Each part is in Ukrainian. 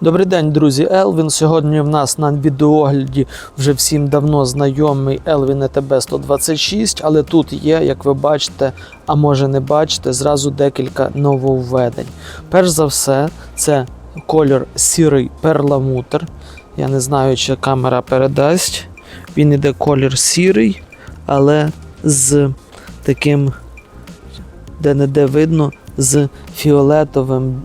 Добрий день, друзі. Елвін. Сьогодні в нас на відеогляді вже всім давно знайомий Елвін ETB 126, але тут є, як ви бачите, а може не бачите, зразу декілька нововведень. Перш за все, це колір сірий перламутр. Я не знаю, чи камера передасть. Він іде колір сірий, але з таким, де не де видно, з фіолетовим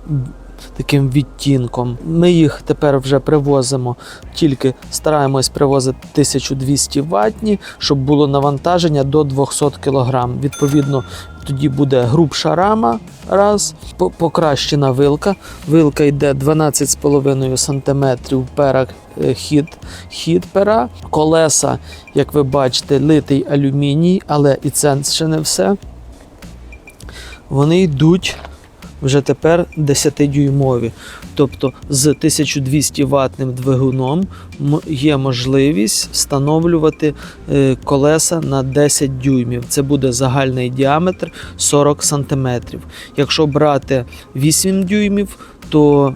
таким відтінком. Ми їх тепер вже привозимо, тільки стараємось привозити 1200 ватні, щоб було навантаження до 200 кг. Відповідно, тоді буде грубша рама, раз, покращена вилка. Вилка йде 12,5 см пера е, хід, хід пера. Колеса, як ви бачите, литий алюміній, але і це ще не все. Вони йдуть вже тепер 10-дюймові. Тобто з 1200 ватним двигуном є можливість встановлювати е, колеса на 10 дюймів. Це буде загальний діаметр 40 см. Якщо брати 8 дюймів, то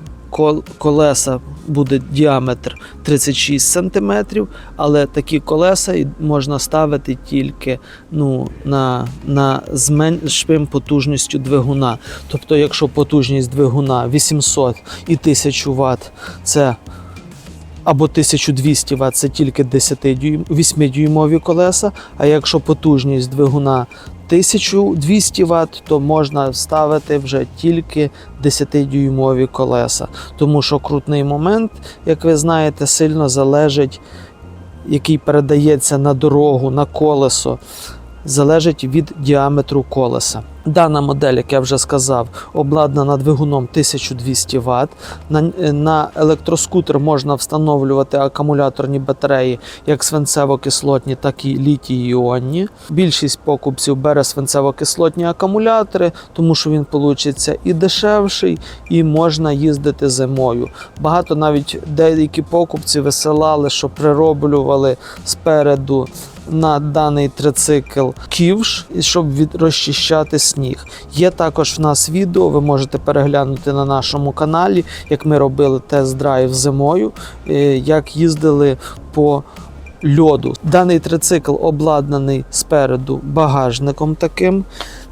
колеса буде діаметр 36 см, але такі колеса можна ставити тільки ну, на, на зменшим потужністю двигуна. Тобто, якщо потужність двигуна 800 і 1000 Вт, це або 1200 Вт це тільки 10 дюйм, 8-дюймові колеса. А якщо потужність двигуна 1200 Вт, то можна ставити вже тільки 10-дюймові колеса. Тому що крутний момент, як ви знаєте, сильно залежить, який передається на дорогу, на колесо, залежить від діаметру колеса. Дана модель, як я вже сказав, обладнана двигуном 1200 Вт. На, на електроскутер можна встановлювати акумуляторні батареї як свинцево-кислотні, так і літій-іонні. Більшість покупців бере свинцево-кислотні акумулятори, тому що він получиться і дешевший, і можна їздити зимою. Багато навіть деякі покупці висилали, що прироблювали спереду на даний трицикл ківш, щоб від розчищати сніг. Є також в нас відео, ви можете переглянути на нашому каналі, як ми робили тест-драйв зимою, е, як їздили по льоду. Даний трицикл обладнаний спереду багажником таким.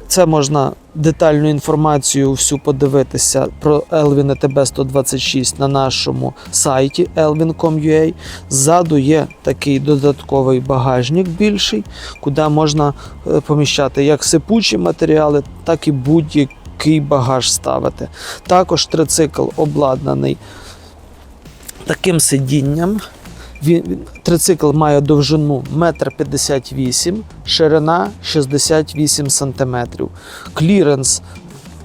Це можна детальну інформацію всю подивитися про Elvin ETB 126 на нашому сайті elvin.com.ua. Ззаду є такий додатковий багажник більший, куди можна е, поміщати як сипучі матеріали, так і будь-який багаж ставити. Також трицикл обладнаний таким сидінням. Він, трицикл має довжину 1,58 м, ширина 68 см. Кліренс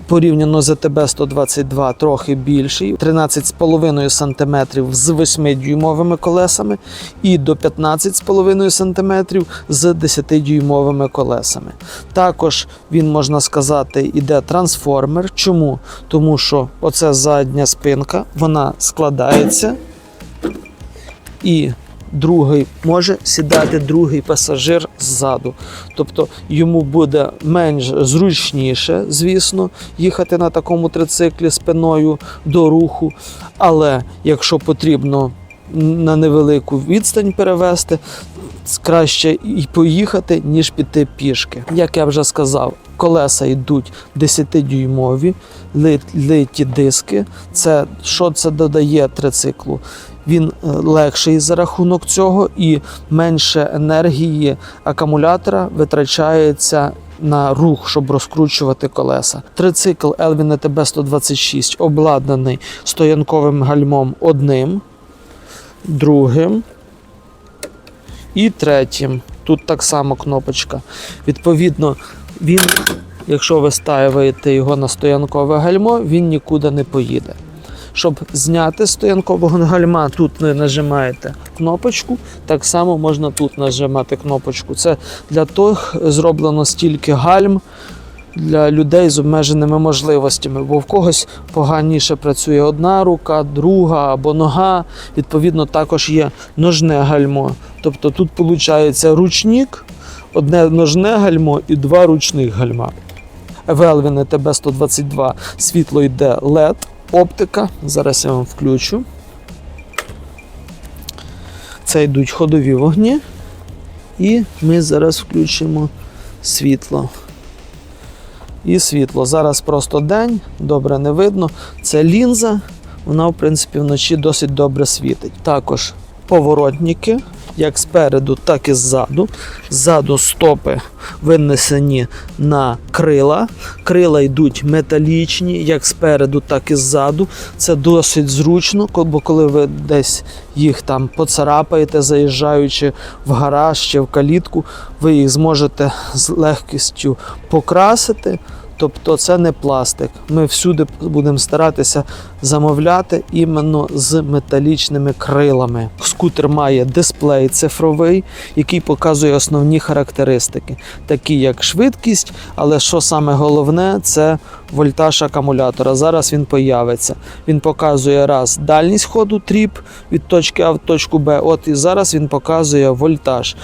порівняно з АТБ 122 трохи більший, 13,5 см з 8-дюймовими колесами і до 15,5 см з 10-дюймовими колесами. Також він, можна сказати, іде трансформер. Чому? Тому що оця задня спинка вона складається і другий може сідати другий пасажир ззаду. Тобто йому буде менш зручніше, звісно, їхати на такому трициклі спиною до руху. Але якщо потрібно на невелику відстань перевести, краще і поїхати, ніж піти пішки. Як я вже сказав, колеса йдуть 10-дюймові, литі диски. Це що це додає трициклу? Він е, легший за рахунок цього і менше енергії акумулятора витрачається на рух, щоб розкручувати колеса. Трицикл Elvin ETB 126 обладнаний стоянковим гальмом одним, другим і третім. Тут так само кнопочка. Відповідно, він, якщо ви ставите його на стоянкове гальмо, він нікуди не поїде. Щоб зняти стоянкового гальма, тут ви нажимаєте кнопочку. Так само можна тут нажимати кнопочку. Це для тих зроблено стільки гальм для людей з обмеженими можливостями, бо в когось поганіше працює одна рука, друга або нога. Відповідно, також є ножне гальмо. Тобто тут виходить ручник, одне ножне гальмо і два ручних гальма. Велвін ТБ 122 світло йде LED, оптика. Зараз я вам включу. Це йдуть ходові вогні. І ми зараз включимо світло. І світло. Зараз просто день, добре не видно. Це лінза, вона, в принципі, вночі досить добре світить. Також поворотники, як спереду, так і ззаду. Ззаду стопи винесені на крила. Крила йдуть металічні, як спереду, так і ззаду. Це досить зручно, бо коли ви десь їх там поцарапаєте, заїжджаючи в гараж чи в калітку, ви їх зможете з легкістю покрасити. Тобто це не пластик. Ми всюди будемо старатися замовляти іменно з металічними крилами. Скутер має дисплей цифровий, який показує основні характеристики, такі як швидкість, але що саме головне, це вольтаж акумулятора. Зараз він появиться. Він показує раз дальність ходу тріп від точки А в точку Б. От і зараз він показує вольтаж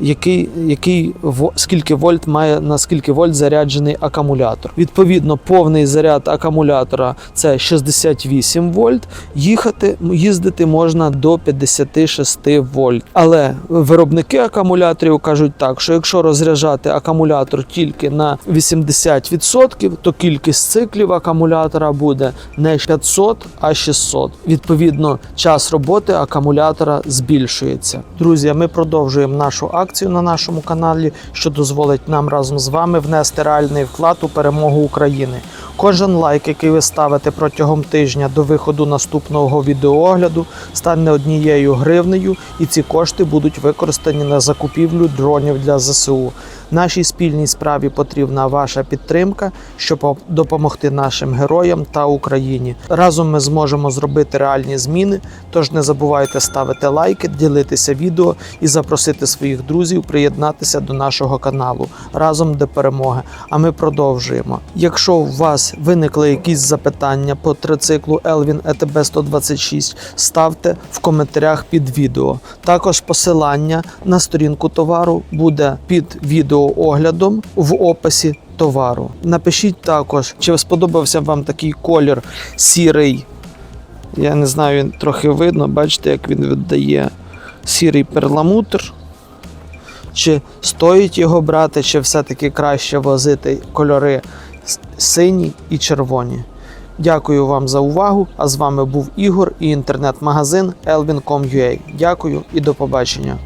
який, який скільки вольт має на скільки вольт заряджений акумулятор. Відповідно, повний заряд акумулятора це 68 вольт. Їхати їздити можна до 56 вольт. Але виробники акумуляторів кажуть так, що якщо розряджати акумулятор тільки на 80%, то кількість циклів акумулятора буде не 500, а 600. Відповідно, час роботи акумулятора збільшується. Друзі, ми продовжуємо нашу акцію на нашому каналі, що дозволить нам разом з вами внести реальний вклад у перемогу України. Кожен лайк, який ви ставите протягом тижня до виходу наступного відеоогляду, стане однією гривнею, і ці кошти будуть використані на закупівлю дронів для ЗСУ. Нашій спільній справі потрібна ваша підтримка, щоб допомогти нашим героям та Україні. Разом ми зможемо зробити реальні зміни. Тож не забувайте ставити лайки, ділитися відео і запросити своїх друзів приєднатися до нашого каналу разом до перемоги. А ми продовжуємо. Якщо у вас виникли якісь запитання по трициклу Elvin ETB 126, ставте в коментарях під відео. Також посилання на сторінку товару буде під відеооглядом в описі товару. Напишіть також, чи сподобався вам такий колір сірий. Я не знаю, він трохи видно, бачите, як він віддає сірий перламутр. Чи стоїть його брати, чи все-таки краще возити кольори сині і червоні. Дякую вам за увагу. А з вами був Ігор і інтернет-магазин elvin.com.ua. Дякую і до побачення.